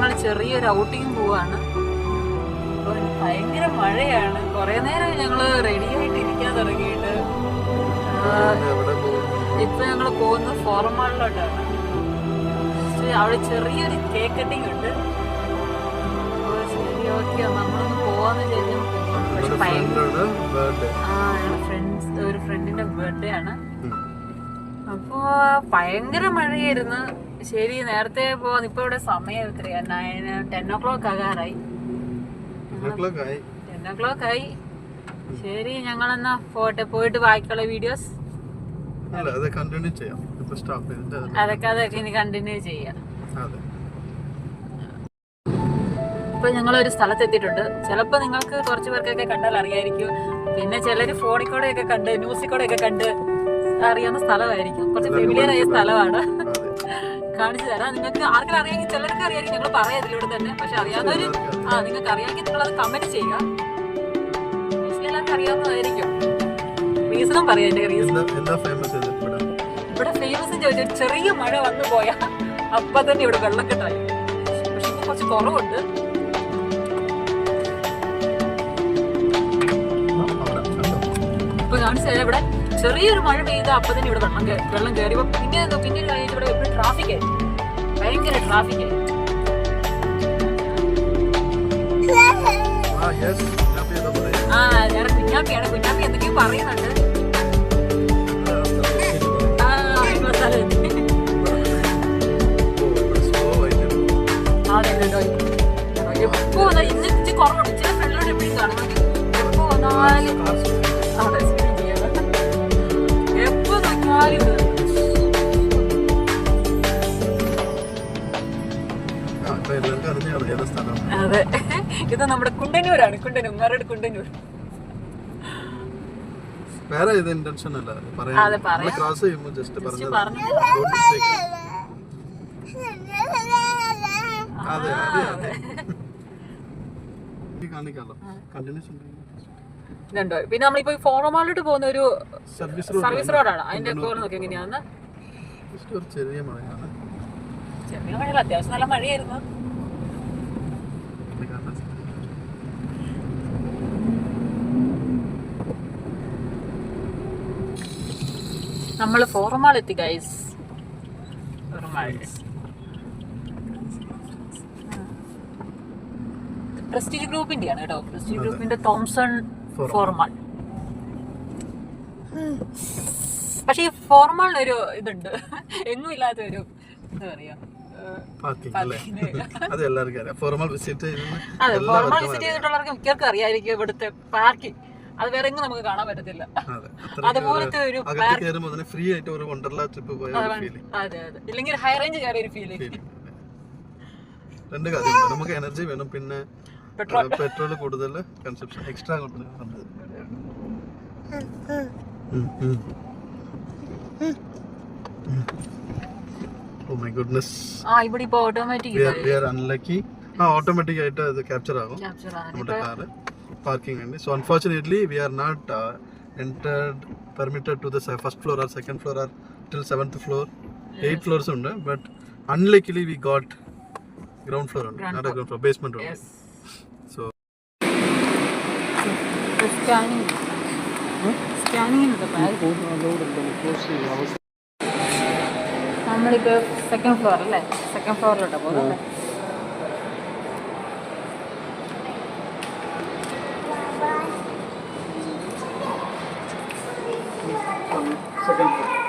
ഞങ്ങൾ ചെറിയൊരു ഔട്ടിങ് പോവാണ്. ഭയങ്കര മഴയാണ്. കുറെ നേരം ഞങ്ങൾ റെഡി ആയിട്ട് ഇരിക്കാൻ തുടങ്ങിയിട്ട് ഇപ്പൊ ഞങ്ങൾ പോകുന്നത് ഫോർമാളിലോട്ടാണ്. അവിടെ ചെറിയൊരു കേക്ക് കട്ടിങ് ഉണ്ട്. ശരി ഓക്കെ നമ്മളൊന്ന് പോവാന്ന് വിചാരിച്ചു. പക്ഷെ ഭയങ്കര ആ ഫ്രണ്ട്സ് ഒരു ഫ്രണ്ടിന്റെ ബർത്ത്ഡേ ആണ്. അപ്പോ ഭയങ്കര മഴയായിരുന്നു. ശരി നേരത്തെ പോവാൻ. ഇപ്പൊ ഇവിടെ സമയം എത്രയാ? നയൻ ടെൻ ഓ ക്ലോക്ക് ആകാറായി ടെൻ ഓ ക്ലോക്ക് ആയി. ശരി ഞങ്ങളെന്നാ പോട്ടെ. പോയിട്ട് ബാക്കിയുള്ള വീഡിയോസ് അതൊക്കെ അതൊക്കെ ഇനി കണ്ടിന്യൂ ചെയ്യാം. ഇപ്പൊ ഞങ്ങൾ ഒരു സ്ഥലത്ത് എത്തിയിട്ടുണ്ട് ചിലപ്പോ നിങ്ങൾക്ക് കുറച്ച് പേർക്കൊക്കെ കണ്ടാൽ അറിയായിരിക്കും. പിന്നെ ചിലര് ഫോണിൽ കൂടെ ഒക്കെ കണ്ട് ന്യൂസിൽ കൂടെ ഒക്കെ കണ്ട് അറിയാവുന്ന സ്ഥലമായിരിക്കും. കുറച്ച് ഫെമിലിയർ ആയ സ്ഥലമാണ്. കാണിച്ചു തരാം. നിങ്ങൾക്ക് ആർക്കും അറിയാമെങ്കിൽ ചിലർക്ക് അറിയാമെങ്കിൽ ഞങ്ങൾ പറയാം ഇതിലൂടെ തന്നെ. പക്ഷെ അറിയാവുന്നവര് ആ നിങ്ങൾക്ക് അറിയാമെങ്കിൽ നിങ്ങൾ അത് കമന്റ് ചെയ്യുക. എല്ലാവർക്കും അറിയാവുന്നതായിരിക്കും. റീസണും പറയാം എന്റെ റീസൺ ഇവിടെ? ഫേമസ് ചോദിച്ചാൽ ചെറിയ മഴ വന്നു പോയാൽ അപ്പൊ തന്നെ ഇവിടെ വെള്ളക്കെട്ടായി. പക്ഷെ ഇപ്പൊ കുറച്ച് കുറവുണ്ട്? ഇപ്പൊ കാണിച്ചു ഇവിടെ. ചെറിയൊരു മഴ പെയ്ത അപ്പൊ തന്നെ ഇവിടെ വെള്ളം വെള്ളം കയറിയപ്പോ പിന്നെ പിന്നെ ഒരു കാര്യം ഇവിടെ ട്രാഫിക്. ഭയങ്കര ട്രാഫിക്. ആ ഞാൻ കുഞ്ഞാപ്പിയാണ്. കുഞ്ഞാപ്പി എന്തൊക്കെയോ പറയുന്നുണ്ട്. കുണ്ടന്നൂരാണ് കുണ്ടന്നൂർ മരട് കുണ്ടന്നൂർ വേറെ ഇത് ഇന്റൻഷൻ അല്ല. പറയാം. ക്ലാസ് ചെയ്യുമ്പോൾ ജസ്റ്റ് പറഞ്ഞു. അതെ അതെ അതെ. കാണിക്കാലോ. കണ്ടിന്യൂസ് ഇതുണ്ടോ? പിന്നെ നമ്മളിപ്പോ ഫോറമാളിലോട്ട് പോകുന്ന ഒരു സർവീസ് റോഡാണ് അതിന്റെ കോൾ നോക്കി എങ്ങനെയാന്ന്? ചെറിയ മഴയാണ്. ചെറിയ മഴയല്ല അത്യാവശ്യം നല്ല മഴയായിരുന്നു ഇത് കാണാൻ നമ്മൾ ഫോർമാളെത്തി എത്തി ഗൈസ് പ്രസ്റ്റീജ് ഗ്രൂപ്പിന്റെ ആണ് കേട്ടോ പ്രസ്റ്റീജ് ഗ്രൂപ്പിന്റെ തോംസൺ Formal. ഫോർമാൾ പക്ഷെ ഈ ഫോർമാളിന് ഒരു ഇതുണ്ട്. എങ്ങും ഇല്ലാത്ത ഒരു എന്താ പറയാ. അത് ഫോർമൽ വിസിറ്റ് ഫോർമാൾ ചെയ്തിട്ടുള്ളവർക്ക് മിക്കവർക്കും അറിയാമായിരിക്കും ഇവിടുത്തെ പാർക്കിംഗ് അത് വേറെ എങ്ങും നമുക്ക് കാണാൻ പറ്റത്തില്ല. അതെ അതുപോലത്തെ ഒരു ഫ്രീ ആയിട്ട് ഒരു വണ്ടർലാ ട്രിപ്പ് പോയ അതെ അതെ. ഇല്ലെങ്കിൽ ഹൈ റേഞ്ച് കയറിയ ഒരു ഫീലിംഗ് രണ്ട് കാര്യമുണ്ട് നമുക്ക് എനർജി വേണം. പിന്നെ പെട്രോൾ പെട്രോൾ കൂടുതൽ കൺസപ്ഷൻ എക്സ്ട്രാ കൂടുതൽ ഓ മൈ ഗുഡ്നസ് ആ ഇവിടെ ഇപ്പൊ ഓട്ടോമാറ്റിക് വി ആർ അൺലക്കി ആ ഓട്ടോമാറ്റിക് ആയിട്ട് അത് ക്യാപ്ചർ ആകും ക്യാപ്ചർ ആണ് നമ്മുടെ കാറ് പാർക്കിംഗ് ഉണ്ട് so unfortunately we are not entered permitted to the first floor or second floor or till seventh floor eight floors ഉണ്ട് but unluckily we got ground floor ഉണ്ട് Ground not a ground floor basement ഉണ്ട് yes so scanning scanning നമ്മളിപ്പോ second floor അല്ലേ second ഫ്ലോറിലോട്ടാ പോകുന്നത് on second floor.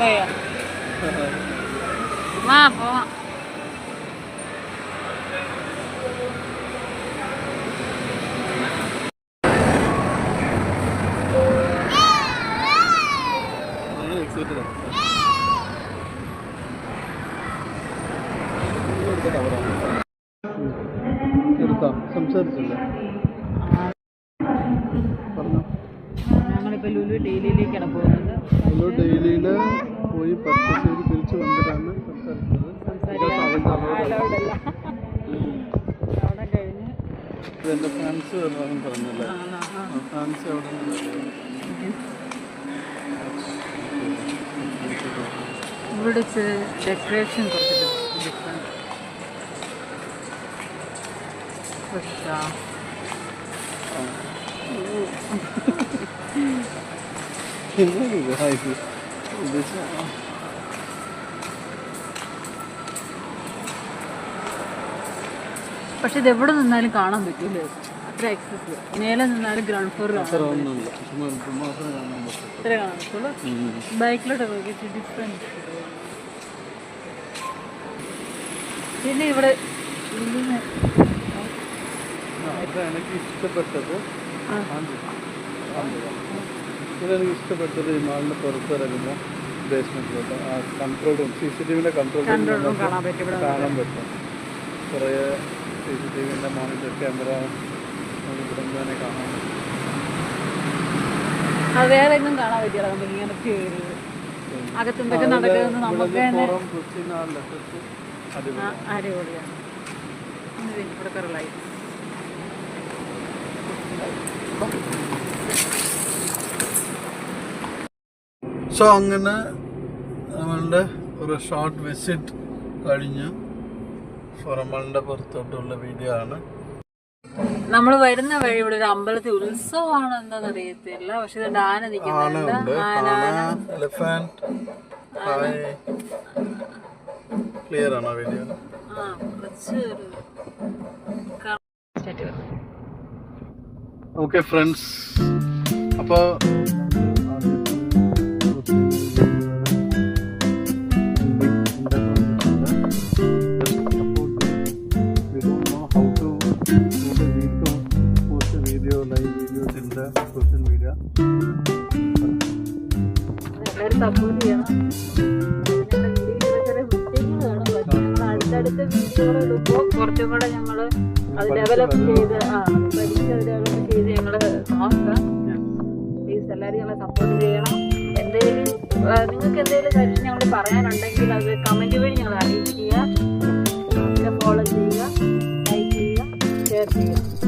പോയോ ആ പോവാം എടുക്കാം സംസാരിച്ചില്ല പറഞ്ഞു ഞങ്ങളിപ്പോ ലുലു ഡെയിലിയിലേക്കാണ് പോകുന്നത് ലുലു ഡെയിലിയിൽ പോയി പർച്ചേസ് ചെയ്ത് തിരിച്ച് വന്നിട്ടാണ് സംസാരിക്കുന്നത്. എന്റെ വരണം പറഞ്ഞല്ലേ? ഇവിടെ ഡെക്കറേഷൻ കുറച്ച് ഡിഫറെന്റ്. പക്ഷെ ഇത് എവിടെ നിന്നാലും കാണാൻ പറ്റൂലേ? അത്ര ആക്സസ് മേലെ നിന്നാലും ഗ്രൗണ്ട് ഫ്ലോർ ഇത്ര കാണാൻ പറ്റുള്ളൂ ബൈക്കിലോട്ട് ഡിഫറെന്റ് പിന്നെ ഇവിടെ എനിക്ക് ഇഷ്ടപ്പെട്ടത്. എനിക്ക് ഇഷ്ടപ്പെട്ടത് ഈ മാളിന് പുറത്തിറങ്ങുമ്പോൾ ബേസ്മെന്റിലോട്ട് ആ control room C C T വിന്റെ കൺട്രോൾ റൂം കാണാൻ പറ്റും കുറേ സി സി ടി വിന്റെ മോണിറ്റർ ക്യാമറ ഇവിടെ തന്നെ കാണാൻ പറ്റും. വേറെ ഒന്നും കാണാൻ പറ്റില്ല. നമുക്ക് ഇങ്ങനെ കയറി അകത്തെന്തൊക്കെ നടക്കുന്നത് നമുക്ക് തന്നെ അടിപൊളിയാണ്. ഇവിടെ കുറേ സോ അങ്ങനെ നമ്മളുടെ ഒരു ഷോർട്ട് വിസിറ്റ് കഴിഞ്ഞ്. ഫോറമ്മളുടെ പുറത്തോട്ടുള്ള വീഡിയോ ആണ്. നമ്മൾ വരുന്ന വഴി ഇവിടെ ഒരു അമ്പലത്തിൽ ഉത്സവമാണ് എന്താന്ന് അറിയത്തില്ല പക്ഷെ ഇത് ആന നിൽക്കുന്നുണ്ട് എലിഫാന്റ് ഹായ്. ക്ലിയർ ആണോ വീഡിയോ ആ കുറച്ച് ഓക്കെ ഫ്രണ്ട്സ് അപ്പോൾ video live videos in social media media. അടുത്തടുത്ത ഞങ്ങളെ സപ്പോർട്ട് ചെയ്യണം. എന്തെങ്കിലും നിങ്ങൾക്ക് എന്തെങ്കിലും കാര്യം ഞങ്ങൾ പറയാനുണ്ടെങ്കിൽ അത് കമന്റ് വഴി ഞങ്ങൾ അറിയിക്കുക. ഫോളോ ചെയ്യുക ലൈക്ക് ചെയ്യുക ഷെയർ ചെയ്യുക.